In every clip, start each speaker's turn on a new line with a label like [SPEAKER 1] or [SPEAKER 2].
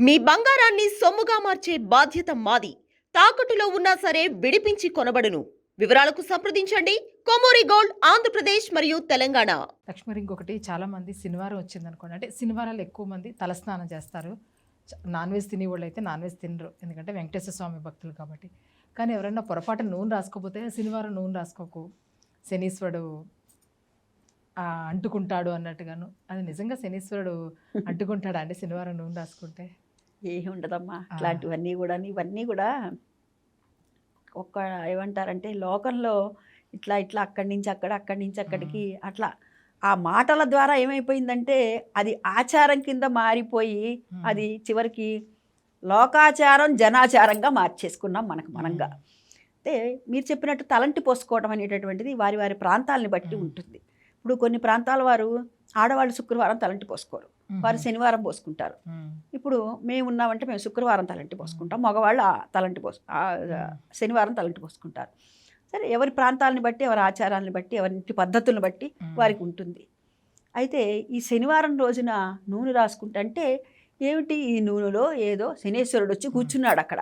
[SPEAKER 1] మీ బంగారాన్ని సొమ్ముగా మార్చే బాధ్యత మాది. తాకట్టులో ఉన్నా సరే విడిపించి కొనబడును. వివరాలకు సంప్రదించండి. కొమోరి గోల్డ్ ఆంధ్రప్రదేశ్ మరియు తెలంగాణ.
[SPEAKER 2] లక్ష్మీ ఇంకొకటి చాలా మంది శనివారం వచ్చింది అనుకోండి అంటే శనివారాలు ఎక్కువ మంది తలస్నానం చేస్తారు. నాన్ వెజ్ తినేవాళ్ళు అయితే నాన్ వెజ్ తినరు. ఎందుకంటే వెంకటేశ్వర స్వామి భక్తులు కాబట్టి. కానీ ఎవరైనా పొరపాటు నూనె రాసుకోకపోతే శనివారం నూనె రాసుకోకు. శనీశ్వరుడు అంటుకుంటాడు అన్నట్టుగాను. అది నిజంగా శనీశ్వరుడు అంటుకుంటాడా అండి శనివారం నూనె రాసుకుంటే?
[SPEAKER 3] ఏమి ఉండదమ్మా ఇట్లాంటివన్నీ కూడా ఇవన్నీ కూడా ఒక్క ఏమంటారంటే లోకంలో ఇట్లా ఇట్లా అక్కడి నుంచి అక్కడ అక్కడి నుంచి అక్కడికి అట్లా ఆ మాటల ద్వారా ఏమైపోయిందంటే అది ఆచారం కింద మారిపోయి. అది చివరికి లోకాచారం జనాచారంగా మార్చేసుకున్నాం మనకు మనంగా. అయితే మీరు చెప్పినట్టు తలంటి పోసుకోవడం అనేటటువంటిది వారి వారి ప్రాంతాలని బట్టి. ఉంటుంది. ఇప్పుడు కొన్ని ప్రాంతాల వారు ఆడవాళ్ళు శుక్రవారం తలంటి పోసుకోరు. వారు. శనివారం పోసుకుంటారు. ఇప్పుడు మేము ఉన్నామంటే మేము శుక్రవారం తలంటి పోసుకుంటాం మగవాళ్ళు తలంటి పోసు శనివారం తలంటి పోసుకుంటారు సరే ఎవరి ప్రాంతాలని బట్టి ఎవరి ఆచారాలను బట్టి ఎవరి ఇంటి పద్ధతులను బట్టి. వారికి ఉంటుంది అయితే ఈ శనివారం రోజున నూనె రాసుకుంటే అంటే ఏమిటి ఈ నూనెలో ఏదో శనేశ్వరుడు వచ్చి కూర్చున్నాడు అక్కడ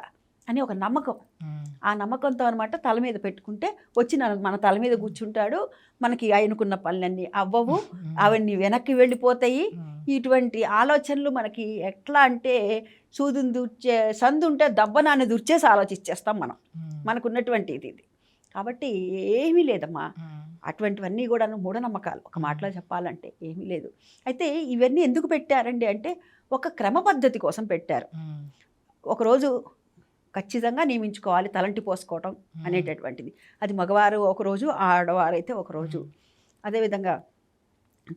[SPEAKER 3] అని ఒక నమ్మకం
[SPEAKER 2] మ్మ్.
[SPEAKER 3] ఆ నమ్మకంతో అనమాట తల మీద పెట్టుకుంటే వచ్చి మన- మన తల మీద కూర్చుంటాడు మనకి ఆయనకున్న పనులన్నీ అవ్వవు. అవన్నీ వెనక్కి వెళ్ళిపోతాయి. ఇటువంటి ఆలోచనలు మనకి ఎట్లా అంటే సూదుని దూర్చే సందు ఉంటే దబ్బనాన్ని దుర్చేసి ఆలోచించేస్తాం మనం. మనకున్నటువంటి ఇది ఇది. కాబట్టి ఏమీ లేదమ్మా.
[SPEAKER 2] మ్మ్.
[SPEAKER 3] అటువంటివన్నీ కూడా మూఢనమ్మకాలు. ఒక మాటలో చెప్పాలంటే ఏమీ లేదు. అయితే ఇవన్నీ ఎందుకు పెట్టారండి అంటే ఒక క్రమ పద్ధతి కోసం పెట్టారు. ఒకరోజు ఖచ్చితంగా నియమించుకోవాలి తలంటి పోసుకోవటం. అనేటటువంటిది. అది మగవారు ఒకరోజు ఆడవారు అయితే ఒకరోజు అదేవిధంగా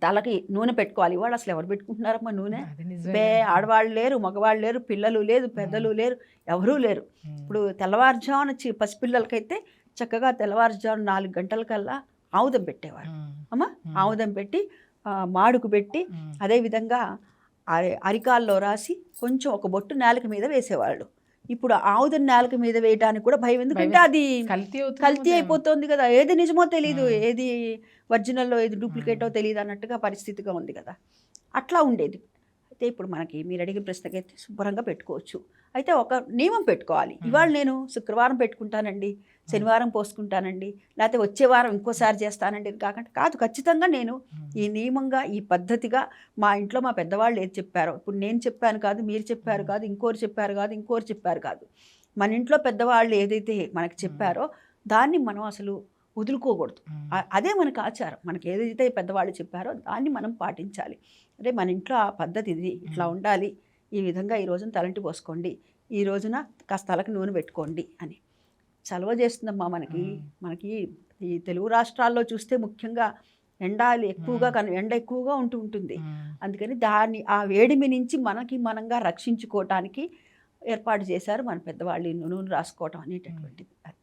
[SPEAKER 3] తలకి నూనె పెట్టుకోవాలి ఇవాళ అసలు ఎవరు పెట్టుకుంటున్నారమ్మా నూనె. బే ఆడవాళ్ళు లేరు మగవాళ్ళు లేరు పిల్లలు లేదు పెద్దలు లేరు ఎవరూ లేరు. ఇప్పుడు తెల్లవారుజామున చి పసిపిల్లలకైతే చక్కగా తెల్లవారుజామున నాలుగు గంటలకల్లా ఆముదం పెట్టేవారు
[SPEAKER 2] మ్మ్.
[SPEAKER 3] అమ్మా
[SPEAKER 2] మ్మ్.
[SPEAKER 3] ఆముదం పెట్టి మాడుకు పెట్టి. అదేవిధంగా అరి అరికాల్లో రాసి కొంచెం ఒక బొట్టు నేలక మీద వేసేవాళ్ళు ఇప్పుడు ఆముదం నేలక మీద వేయడానికి కూడా భయం ఎందుకంటే. అది
[SPEAKER 2] కల్తీ.
[SPEAKER 3] అయిపోతుంది కదా ఏది నిజమో తెలియదు. ఏది ఒరిజినల్లో ఏది డూప్లికేటో తెలియదు అన్నట్టుగా పరిస్థితిగా ఉంది కదా అట్లా ఉండేది అయితే ఇప్పుడు మనకి మీరు అడిగిన ప్రశ్నకైతే శుభ్రంగా పెట్టుకోవచ్చు. అయితే ఒక నియమం పెట్టుకోవాలి. ఇవాళ నేను శుక్రవారం పెట్టుకుంటానండి శనివారం పోసుకుంటానండి లేకపోతే వచ్చే వారం ఇంకోసారి చేస్తానండి ఇది కాకుండా కాదు ఖచ్చితంగా నేను. ఈ నియమంగా ఈ పద్ధతిగా మా ఇంట్లో మా పెద్దవాళ్ళు ఏది చెప్పారో ఇప్పుడు నేను చెప్పాను కాదు మీరు చెప్పారు కాదు ఇంకోరు చెప్పారు కాదు ఇంకోరు చెప్పారు కాదు. మన ఇంట్లో పెద్దవాళ్ళు ఏదైతే మనకి చెప్పారో దాన్ని మనం అసలు వదులుకోకూడదు. అదే మనకు ఆచారం. మనకి ఏదైతే పెద్దవాళ్ళు చెప్పారో దాన్ని మనం పాటించాలి. అదే మన ఇంట్లో ఆ పద్ధతి ఇది ఇట్లా. ఉండాలి ఈ విధంగా ఈ రోజున తలంటి పోసుకోండి ఈ రోజున కాస్త తలకు నూనె పెట్టుకోండి అని. చలవ చేస్తుందమ్మా మనకి. మనకి ఈ తెలుగు రాష్ట్రాల్లో చూస్తే ముఖ్యంగా ఎండాలి ఎక్కువగా ఎండ ఎక్కువగా ఉంటూ ఉంటుంది. అందుకని దాన్ని ఆ వేడిమి నుంచి మనకి మనంగా రక్షించుకోవటానికి ఏర్పాటు చేశారు మన పెద్దవాళ్ళు నూనె రాసుకోవటం అనేటటువంటిది. అది.